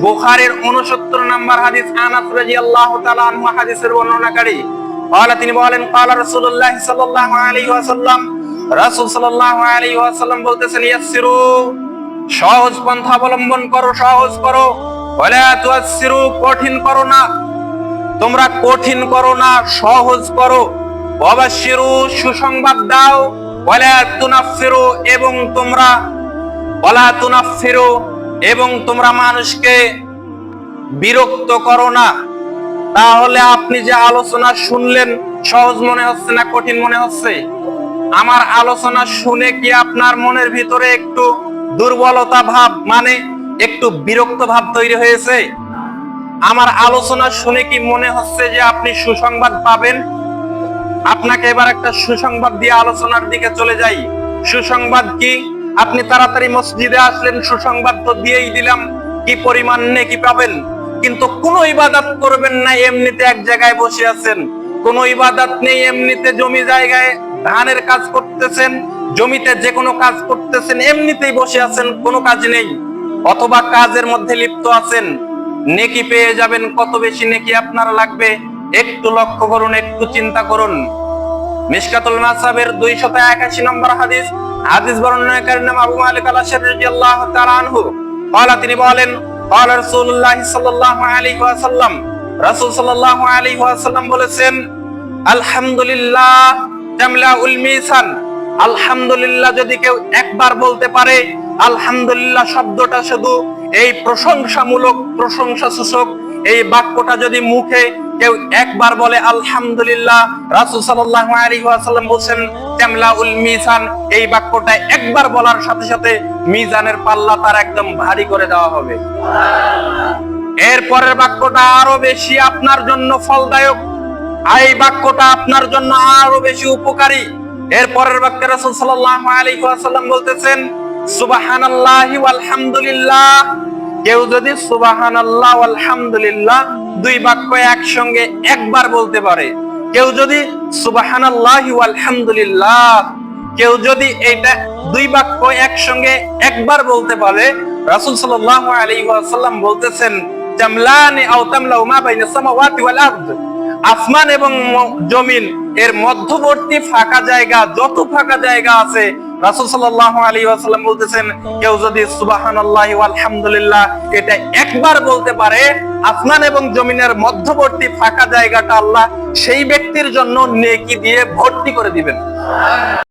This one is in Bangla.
বুখারীর 69 নম্বর হাদিস আনাস রাদিয়াল্লাহু তাআলা আনহু হাদিসের বর্ণনাকারী قال তিনি বলেন قال رسول الله صلى الله عليه وسلم রাসূল সাল্লাল্লাহু আলাইহি ওয়াসাল্লাম বলতেছেন ইয়াসসিরু সহজ পন্থা অবলম্বন করো সহজ করো ওয়ালা তুয়াসসিরু কঠিন করো না তোমরা কঠিন করো না সহজ করো অবাশিরু সুসংবাদ দাও ওয়ালা তুনাফিরু এবং তোমরা ওয়ালা তুনাফিরু এবং তোমরা মানুষকে বিরক্ত করো না। তাহলে আপনি যে আলোচনা শুনলেন, সহজ মনে হচ্ছে না কঠিন মনে হচ্ছে? আমার আলোচনা শুনে কি আপনার মনের ভিতরে একটু দুর্বলতা ভাব মানে একটু বিরক্ত ভাব তৈরি হয়েছে? আমার আলোচনা শুনে কি মনে হচ্ছে যে আপনি সুসংবাদ পাবেন? আপনাকে এবার একটা সুসংবাদ দিয়ে আলোচনার দিকে চলে যাই। সুসংবাদ কি? আপনি তাড়াতাড়ি মসজিদে আসলেন, সুসংবাদ তো দিয়েই দিলাম। কি পরিমাণ নেকি পাবেন? কিন্তু কোন ইবাদত করবেন না, এমনিতে এক জায়গায় বসে আছেন। কোন ইবাদত নেই, এমনিতে জমি জায়গায় ধানের কাজ করতেছেন, জমিতে যে কোনো কাজ করতেছেন, এমনিতেই বসে আছেন, কোনো কাজ নেই। অথবা কাজের মধ্যে লিপ্ত আছেন। নেকি পেয়ে যাবেন, কত বেশি নেকি আপনার লাগবে? একটু লক্ষ্য করুন, একটু চিন্তা করুন। মিশকাতুল নাসাবের দুইশত একাশি নম্বর হাদিস হাদিস বর্ণনাকারীর নাম আবু মালিক আলা আশার রাদিয়াল্লাহু তাআলা তিনি বলেন কলা রাসূলুল্লাহ সাল্লাল্লাহু আলাইহি ওয়াসাল্লাম, রাসূল সাল্লাল্লাহু আলাইহি ওয়াসাল্লাম বলেছেন, আলহামদুলিল্লাহ তামলাউল মিসান। আলহামদুলিল্লাহ যদি কেউ একবার বলতে পারে, আলহামদুলিল্লাহ শব্দটা শুধু এই প্রশংসামূলক প্রশংসা সূচক এই বাক্যটা যদি মুখে কেউ একবার বলে, আলহামদুলিল্লাহ, রাসূল সাল্লাল্লাহু আলাইহি ওয়াসাল্লাম বলেন মিজান। এই বাক্যটা একবার বলার সাথে সাথে মিজানের পাল্লা তার একদম ভারী করে দেওয়া হবে। এর পরের বাক্যটা আরও বেশি আপনার জন্য ফলদায়ক। এই বাক্যটা আপনার জন্য আরও বেশি উপকারী। এর পরের বাক্যে রাসূল সাল্লাল্লাহু আলাইহি ওয়াসাল্লাম বলতেছেন, সুবহানাল্লাহি ওয়ালহামদুলিল্লাহ। কেউ যদি সুবহানাল্লাহ আলহামদুলিল্লাহ দুই বাক্য একসঙ্গে একবার বলতে পারে। কেউ যদি সুবহানাল্লাহি আলহামদুলিল্লাহ কেউ যদি এটা দুই বাক্য একসঙ্গে একবার বলতে পারে, রাসুল সাল্লাল্লাহু আলী ওয়াসাল্লাম বলতেছেন জামলানি আওতামলা উমা বাইনা সামাওয়াতি ওয়াল আরদ। আসমান এবং জমিন এর মধ্যবর্তী ফাঁকা জায়গা, যত ফাঁকা জায়গা আছে, রাসুল সাল্লাহ আলী ওয়াসাল্লাম বলতেছেন, কেউ যদি সুবহানাল্লাহি আলহামদুলিল্লাহ এটা একবার বলতে পারে, আসমান এবং জমিনের মধ্যবর্তী ফাঁকা জায়গাটা আল্লাহ সেই ব্যক্তির জন্য নেকি দিয়ে ভর্তি করে দিবেন।